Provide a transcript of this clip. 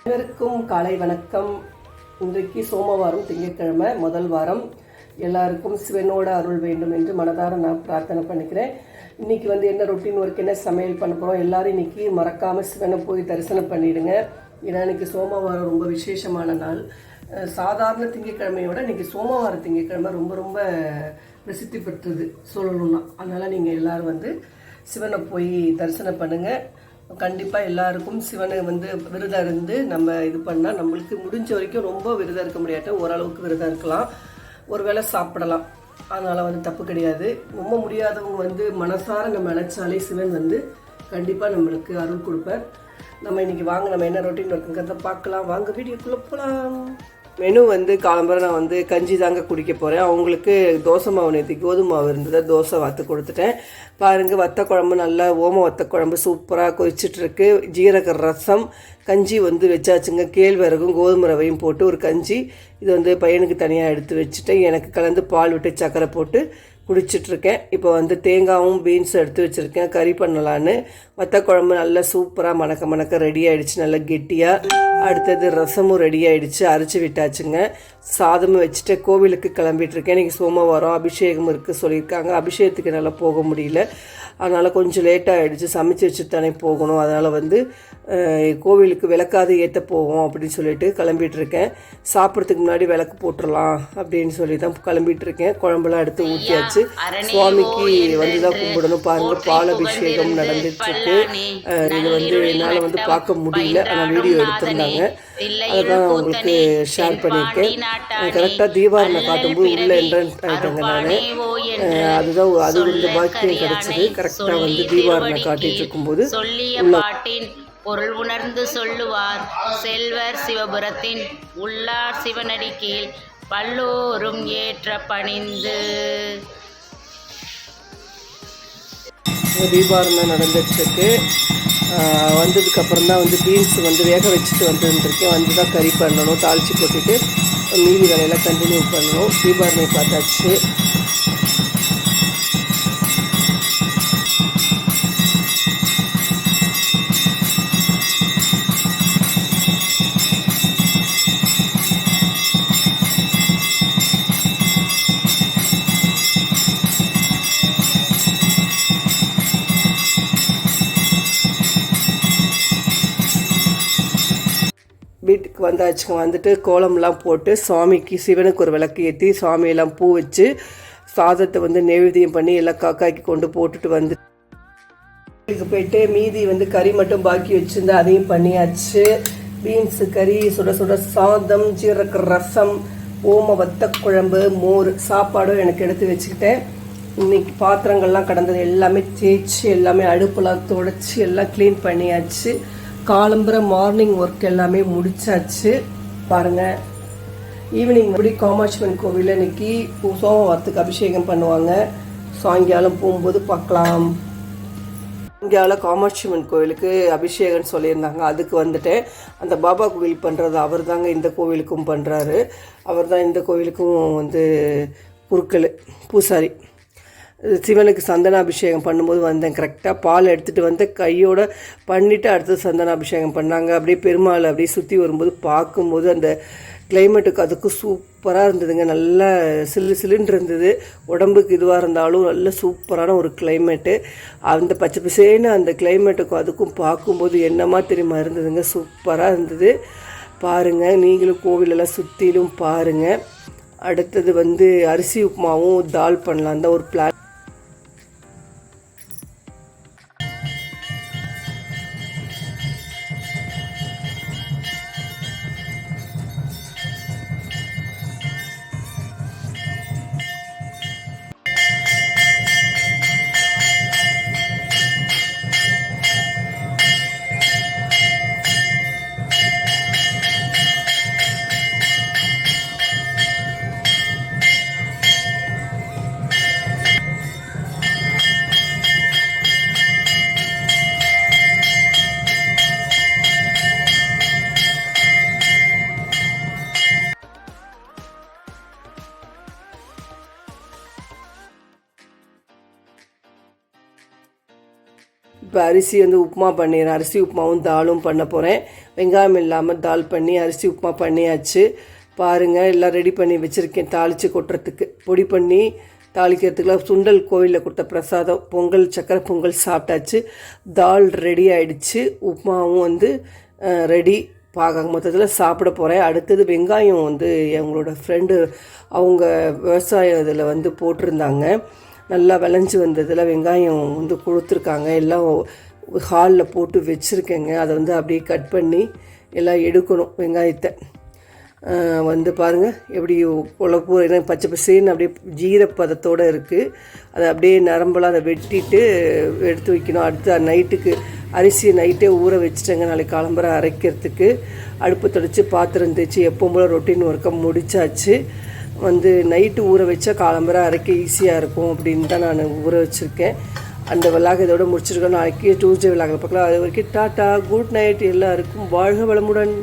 அனைவருக்கும் காலை வணக்கம். இன்றைக்கு சோமவாரம் திங்கட்கிழமை முதல் வாரம். எல்லாருக்கும் சிவனோட அருள் வேண்டும் என்று மனதார நான் பிரார்த்தனை பண்ணிக்கிறேன். இன்னைக்கு வந்து என்ன ரொட்டீன் ஒர்க் என்ன சமையல் பண்ண போகிறோம் எல்லாரும் இன்னைக்கு மறக்காமல் சிவனை போய் தரிசனம் பண்ணிடுங்க. ஏன்னா இன்னைக்கு சோமவாரம் ரொம்ப விசேஷமான நாள். சாதாரண திங்கட்கிழமையோட இன்னைக்கு சோமவார திங்கட்கிழமை ரொம்ப ரொம்ப பிரசித்தி பெற்றது சொல்லணும்னா. அதனால் நீங்கள் எல்லாரும் வந்து சிவனை போய் தரிசனம் பண்ணுங்கள் கண்டிப்பாக எல்லாருக்கும் சிவனை வந்து விரதம் இருந்து நம்ம இது பண்ணால் நம்மளுக்கு முடிஞ்ச வரைக்கும் ரொம்ப விரதம் இருக்க முடியாட்ட ஓரளவுக்கு விரதம் இருக்கலாம். ஒரு வேளை சாப்பிடலாம். அதனால் வந்து தப்பு கிடையாது. ரொம்ப முடியாதவங்க வந்து மனசார நம்ம நினச்சாலே சிவன் வந்து கண்டிப்பாக நம்மளுக்கு அருள் கொடுப்பார். நம்ம இன்றைக்கி வாங்க நம்ம என்ன ரொட்டீன் இருக்குங்கிறத பார்க்கலாம். வாங்க வீடியோக்குள்ளே போகலாம் மெனு வந்து காலம்பரம் நான் வந்து கஞ்சி தாங்க குடிக்க போகிறேன் அவங்களுக்கு தோசை மாவு நேற்று கோதுமை மாவு இருந்ததை. தோசை வத்து கொடுத்துட்டேன். பாருங்கள் வத்த குழம்பு நல்லா ஓம வத்த குழம்பு சூப்பராக கொதிச்சிட்ருக்கு ஜீரக ரசம் கஞ்சி வந்து வச்சாச்சுங்க. கேழ்வரகும் கோதுமை ரவையும் போட்டு ஒரு கஞ்சி. இது வந்து பையனுக்கு தனியாக எடுத்து வச்சுட்டேன். எனக்கு கலந்து பால் விட்டு சக்கரை போட்டு குடிச்சிட்ருக்கேன். இப்போ வந்து தேங்காயும் பீன்ஸ் எடுத்து வச்சுருக்கேன். கறி பண்ணலான்னு. வத்த குழம்பு நல்லா சூப்பராக மணக்க மணக்க ரெடி ஆகிடுச்சு நல்லா கெட்டியாக அடுத்தது ரசமும் ரெடி ஆகிடுச்சு அரைச்சி விட்டாச்சுங்க. சாதமும் வச்சுட்டு கோவிலுக்கு கிளம்பிட்டு இருக்கேன் இன்றைக்கி சோமவாரம் அபிஷேகம் இருக்குது சொல்லியிருக்காங்க. அபிஷேகத்துக்கு நல்லா போக முடியல. அதனால் கொஞ்சம் லேட்டாக ஆகிடுச்சு சமைச்சு வச்சு தானே போகணும். அதனால் வந்து கோவிலுக்கு விளக்காது ஏற்ற போவோம் அப்படின்னு சொல்லிட்டு கிளம்பிட்டு இருக்கேன் சாப்பிட்றதுக்கு முன்னாடி விளக்கு போட்டுடலாம் அப்படின்னு சொல்லி தான் கிளம்பிட்டு இருக்கேன் குழம்புலாம் எடுத்து ஊற்றியாச்சு சுவாமிக்கு வந்து தான் கும்பிடணும் பாருங்க. பால் அபிஷேகம் நடந்துட்டு இருக்கு அஹ், இது வந்து என்னால் வந்து பார்க்க முடியல. ஆனால் வீடியோ எடுத்திருந்தாங்க. அதை தான் உங்களுக்கு ஷேர் பண்ணியிருக்கேன். கரெக்டாக தீபாவளி காட்டும்போது உள்ள என்ட்ரன்ஸ் ஆகிட்டாங்க நான் அதுதான் அது இந்த பாக்கியம் கிடச்சிது. கரெக்டாக வந்து தீபாவளி காட்டிட்டு இருக்கும்போது சொல்லிய பாட்டின் பொருள் உணர்ந்து சொல்லுவார். செல்வர் சிவபுரத்தின் உள்ளார் சிவனடி கீழ் பல்லோரும் ஏற்ற பணிந்து. தீபாவளி நடந்துட்டுருக்கு. வந்ததுக்கப்புறம் தான் வந்து பீன்ஸ் வந்து வேக வச்சுட்டு வந்துருந்துருக்கேன் வந்து தான் கறி பண்ணணும் தாளித்து போட்டுட்டு மீதி வேலையெல்லாம் கண்டினியூ பண்ணணும் தீபாவளி பார்த்தாச்சு வீட்டுக்கு வந்தாச்சுங்க. வந்துட்டு கோலம்லாம் போட்டு சுவாமிக்கு சிவனுக்கு ஒரு விளக்கு ஏற்றி சுவாமியெல்லாம் பூ வச்சு சாதத்தை வந்து நெய்வேத்தியம் பண்ணி எல்லாம் காக்காய்க்கு கொண்டு போட்டுட்டு வந்து போயிட்டு மீதி வந்து கறி மட்டும் பாக்கி வச்சுருந்தா அதையும் பண்ணியாச்சு. பீன்ஸு கறி சுட சுட சாதம் ஜீரக ரசம் ஓம வத்த குழம்பு மோர் சாப்பாடும் எனக்கு எடுத்து வச்சுக்கிட்டேன். இன்னைக்கு பாத்திரங்கள்லாம் கடந்தது எல்லாமே தேய்ச்சி எல்லாமே அடுப்பெல்லாம் துடைச்சி எல்லாம் க்ளீன் பண்ணியாச்சு. காலம்புற மார்னிங் ஒர்க் எல்லாமே முடிச்சாச்சு. பாருங்க. ஈவினிங் மறுபடி காமாட்சிமன் கோவிலில் இன்னைக்கு சோமவாரத்துக்கு அபிஷேகம் பண்ணுவாங்க. சாயங்காலம் போகும்போது பார்க்கலாம். இந்தியாவில் காமாட்சிமன் கோவிலுக்கு அபிஷேகம்னு சொல்லியிருந்தாங்க. அதுக்கு வந்துட்டேன் அந்த பாபா கோவில் பண்ணுறது அவர் தாங்க இந்த கோவிலுக்கும் பண்ணுறாரு அவர் தான் இந்த கோவிலுக்கும் வந்து குருக்கள் பூசாரி. சிவனுக்கு சந்தனாபிஷேகம் பண்ணும்போது வந்தேன். கரெக்டாக பால் எடுத்துகிட்டு வந்து கையோட பண்ணிவிட்டு அடுத்தது சந்தனாபிஷேகம் பண்ணாங்க. அப்படியே பெருமாள் அப்படியே சுற்றி வரும்போது பார்க்கும்போது அந்த கிளைமேட்டுக்கு அதுக்கு சூப்பராக இருந்ததுங்க. நல்லா சில்லு சில்லுன்னு இருந்தது. உடம்புக்கு இதுவாக இருந்தாலும் நல்ல சூப்பரான ஒரு கிளைமேட்டு அந்த பச்சை பசேன்னு அந்த கிளைமேட்டுக்கும் அதுக்கும் பார்க்கும்போது என்னமா தெரியுமா இருந்ததுங்க? சூப்பராக இருந்தது. பாருங்கள் நீங்களும் கோவிலெல்லாம் சுற்றிலும் பாருங்கள் அடுத்தது வந்து அரிசி உப்புமாவும் தால் பண்ணலாம். தான் ஒரு பிளான் இப்போ அரிசி வந்து உப்புமா பண்ணிடுறேன். அரிசி உப்புமாவும் தாலும் பண்ண போகிறேன் வெங்காயம் இல்லாமல் தால் பண்ணி அரிசி உப்புமா பண்ணியாச்சு. பாருங்கள் எல்லாம் ரெடி பண்ணி வச்சுருக்கேன் தாளித்து கொட்டுறதுக்கு. பொடி பண்ணி தாளிக்கிறதுக்குலாம் சுண்டல் கோவிலில் கொடுத்த பிரசாதம் பொங்கல் சக்கரை பொங்கல் சாப்பிட்டாச்சு. தால் ரெடி ஆகிடுச்சு உப்புமாவும் வந்து ரெடி பாக மொத்தத்தில் சாப்பிட போகிறேன் அடுத்தது வெங்காயம் வந்து எங்களோட ஃப்ரெண்டு அவங்க விவசாயம் இதில் வந்து போட்டிருந்தாங்க. நல்லா விளைஞ்சி வந்ததில் வெங்காயம் வந்து கொடுத்துருக்காங்க. எல்லாம் ஹாலில் போட்டு வச்சுருக்கேங்க. அதை வந்து அப்படியே கட் பண்ணி எல்லாம் எடுக்கணும் வெங்காயத்தை. வந்து பாருங்கள் எப்படி குழப்பு ஏன்னா பச்சை பசேன்னு அப்படியே ஜீரப்பதத்தோடு இருக்குது அதை அப்படியே நரம்பெல்லாம் அதை வெட்டிட்டு எடுத்து வைக்கணும். அடுத்து நைட்டுக்கு அரிசி நைட்டே ஊற வச்சுட்டேங்க. நாளைக்கு காலம்பரம் அரைக்கிறதுக்கு. அடுப்பு தொடச்சி பாத்திரம் தேய்ச்சி எப்போ போல் ரொட்டீன் ஒர்க்கை முடிச்சாச்சு. வந்து நைட்டு ஊற வச்சா காலம்பரம் அரைக்க ஈஸியாக இருக்கும் அப்படின்னு தான் நான் ஊற வச்சுருக்கேன். அந்த விளாக இதோட முடிச்சிருக்கோம். நாளைக்கு டியூஸ்டே விளாகில் பார்க்கலாம். அது வரைக்கும் டாட்டா குட் நைட் எல்லாருக்கும் வாழ்க வளமுடன்.